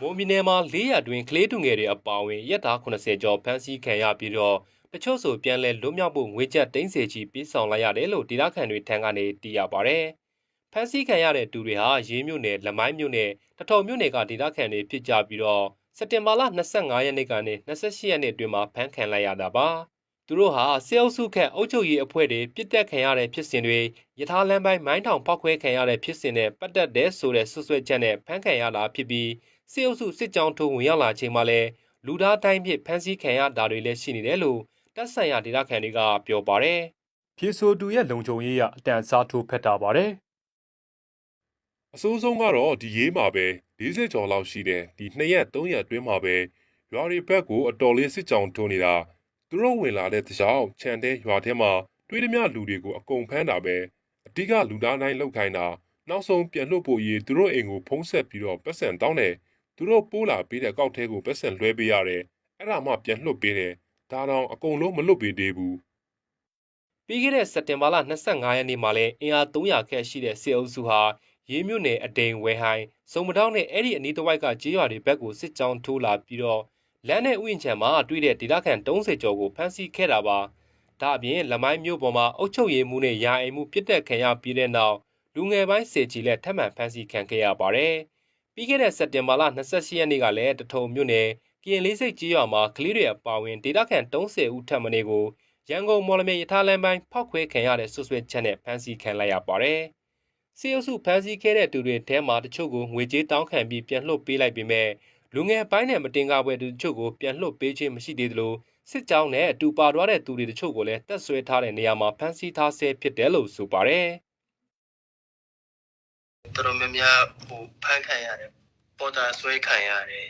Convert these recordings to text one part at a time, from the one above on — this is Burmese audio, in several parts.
မွန်ပြည်နယ်မှာ၄ရက်တွင်ကလေးတူငယ်တွေအပါအဝင်ရက်သား80ကျော်ဖမ်းဆီးခံရပြီးတော့တချို့ဆိုပြန်လဲလွတ်မြောက်ဖို့ငွေကျပ်သိန်းစီချီပေးဆောင်လိုက်ရတယ်လို့ဒေသခံတွေထံကနေသိရပါဗျ။ဖမ်းဆီးခံရတဲ့သူတွေဟာရေးမြို့နယ်လမိုင်းမြို့နယ်တထော်မြို့နယ်ကဒေသခံတွေဖြစ်ကြပြီးတော့စက်တင်ဘာလ25ရက်နေ့ကနေ28ရက်နေ့အတွင်းမှာဖမ်းခံလိုက်ရတာပါ။သူတို့ဟာစေအုပ်စုခန့်အုပ်ချုပ်ရေးအဖွဲ့တွေပြစ်တက်ခံရတဲ့ဖြစ်စဉ်တွေယထာလမ်းပိုင်းမိုင်းထောင်ဖောက်ခွဲခံရတဲ့ဖြစ်စဉ်နဲ့ပတ်သက်တဲ့ဆိုတဲ့ဆွဆွဲချက်နဲ့ဖမ်းခံရတာဖြစ်ပြီး စေအုပ်စုစစ်ကြောင်းထိုးဝင်ရောက်လာချိန်မှာလဲလူသားတိုင်းဖြစ်ဖမ်းဆီးခံရတာတွေလည်းရှိနေတယ်လို့တပ်ဆိုင်ရာဒေသခံတွေကပြောပါတယ်။ဖြေဆိုတူရဲ့လုံခြုံရေးအတန်စားထိုးဖက်တာပါတယ်အစိုးဆုံးကတော့ဒီရေးမှာပဲ40ကျော်လောက်ရှိတယ်ဒီ2ရက်3ရက်အတွင်းမှာပဲရွာတွေဘက်ကိုအတော်လေးစစ်ကြောင်ထုံနေတာသူတို့ဝင်လာတဲ့တကြောင်ခြံတဲ့ရွာထဲမှာတွေးသမျှလူတွေကိုအကုန်ဖမ်းတာပဲအတိကလူသားတိုင်းလောက်ခိုင်းတာနောက်ဆုံးပြန်လွတ်ဖို့ရေးသူတို့အိမ်ကိုဖုံးဆက်ပြီးတော့ပတ်စံတောင်းတယ် သူတို့ပိုးလာပေးတဲ့ကောက်ထဲကိုပတ်စံလွှဲပေးရတယ်အဲ့ဒါမှပြန်လွတ်ပေးတယ်ဒါတော့အကုန်လုံးမလွတ်ပေးသေးဘူး။ပြီးခဲ့တဲ့စက်တင်ဘာလ25ရက်နေ့မှာလဲအင်အား300ခန့်ရှိတဲ့စေအုပ်စုဟာရေးမြို့နယ်အတိန်ဝဲဟိုင်းစုံမတောင်းနဲ့အဲ့ဒီအနီးတစ်ဝိုက်ကကြေးရွာတွေဘက်ကိုစစ်ကြောင်းထိုးလာပြီးတော့လမ်းနဲ့ဥယျာဉ်ခြံမှာတွေ့တဲ့ဒေသခံ30ကျော်ကိုဖမ်းဆီးခဲ့တာပါ။ဒါအပြင်လမိုင်းမြို့ပေါ်မှာအုပ်ချုပ်ရေးမှုနဲ့ယာအိမ်မှုပြစ်တက်ခံရပြီးတဲ့နောက်လူငယ်ပိုင်းစေချီလက်ထပ်မံဖမ်းဆီးခံခဲ့ရပါတယ်။ ပြီးခဲ့တဲ့စက်တင်ဘာလ28ရက်နေ့ကလည်းတထုံမြို့နယ်ကရင်လေးစိတ်ကြေးရွာမှာကလေးတွေအပါအဝင်ဒေသခံ30ဦးထပ်မံကိုရန်ကုန်မော်လမြိုင်ရထားလမ်းပိုင်းဖောက်ခွဲခံရတဲ့ဆွဆွဲချက်နဲ့ဖမ်းဆီးခံလိုက်ရပါတယ်။စီအုပ်စုဖမ်းဆီးခဲ့တဲ့သူတွေထဲမှာတချို့ကိုငွေကြေးတောင်းခံပြီးပြန်လွှတ်ပေးလိုက်ပေမဲ့လူငယ်ပိုင်းနဲ့မတင်ကားပွဲသူတချို့ကိုပြန်လွှတ်ပေးခြင်းမရှိသေးသလိုစစ်ကြောင်းနဲ့အတူပါသွားတဲ့သူတွေတချို့ကိုလည်းတက်ဆွဲထားတဲ့နေရာမှာဖမ်းဆီးထားဆဲဖြစ်တယ်လို့ဆိုပါတယ်။ တော်တော်များများဟိုဖမ်းခံရတယ်ပေါ်တာဆွဲခံရတယ်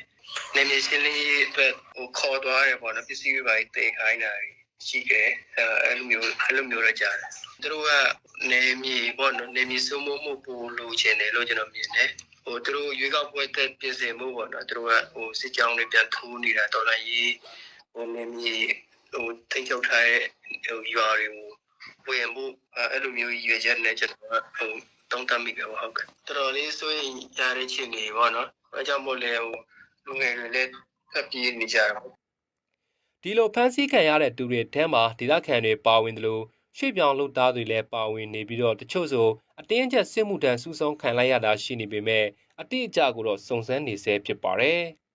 နေမြေရှင်းလင်းရေးအတွက်ဟိုခေါ်သွားတယ်ပေါ့နော်ပစ္စည်းတွေပါတေခိုင်းတာတွေရှိတယ်အဲအဲ့လိုမျိုးအဲ့လိုမျိုးတော့ကြားတယ်သူတို့ကနေမြေပေါ့နော်နေမြေစုံမမှုပို့လို့ခြင်းတယ်လို့ကျွန်တော်မြင်တယ်ဟိုသူတို့ရွေးကောက်ပွဲတက်ပြင်ဆင်မှုပေါ့နော်သူတို့ကဟိုစစ်ကြောင်းတွေပြန်ထိုးနေတာတော်လိုင်းရေးဟိုနေမြေဟိုထိန်းချုပ်ထားတဲ့ဟိုရွာတွေကိုဝင်မှုအဲ့လိုမျိုးရွေချက်နဲ့ကျွန်တော်ဟို တုံးတမိပဲဟုတ်ကဲ့တော်တော်လေးဆိုရင်ရတဲ့ချင်းတွေပေါ့နော်အဲကြောင့်မို့လဲဟိုလူငယ်တွေလည်းဖက်ပြေးနေကြတာပေါ့ဒီလိုဖမ်းဆီးခံရတဲ့သူတွေထဲမှာဒေသခံတွေပါဝင်တယ်လို့ရွှေ့ပြောင်းလုပ်သားတွေလည်းပါဝင်နေပြီးတော့တချို့ဆိုအတင်းအကျပ်စစ်မှုထမ်းစူးစောင်းခံလိုက်ရတာရှိနေပေမဲ့အတိအကျကိုတော့စုံစမ်းနေဆဲဖြစ်ပါတယ်။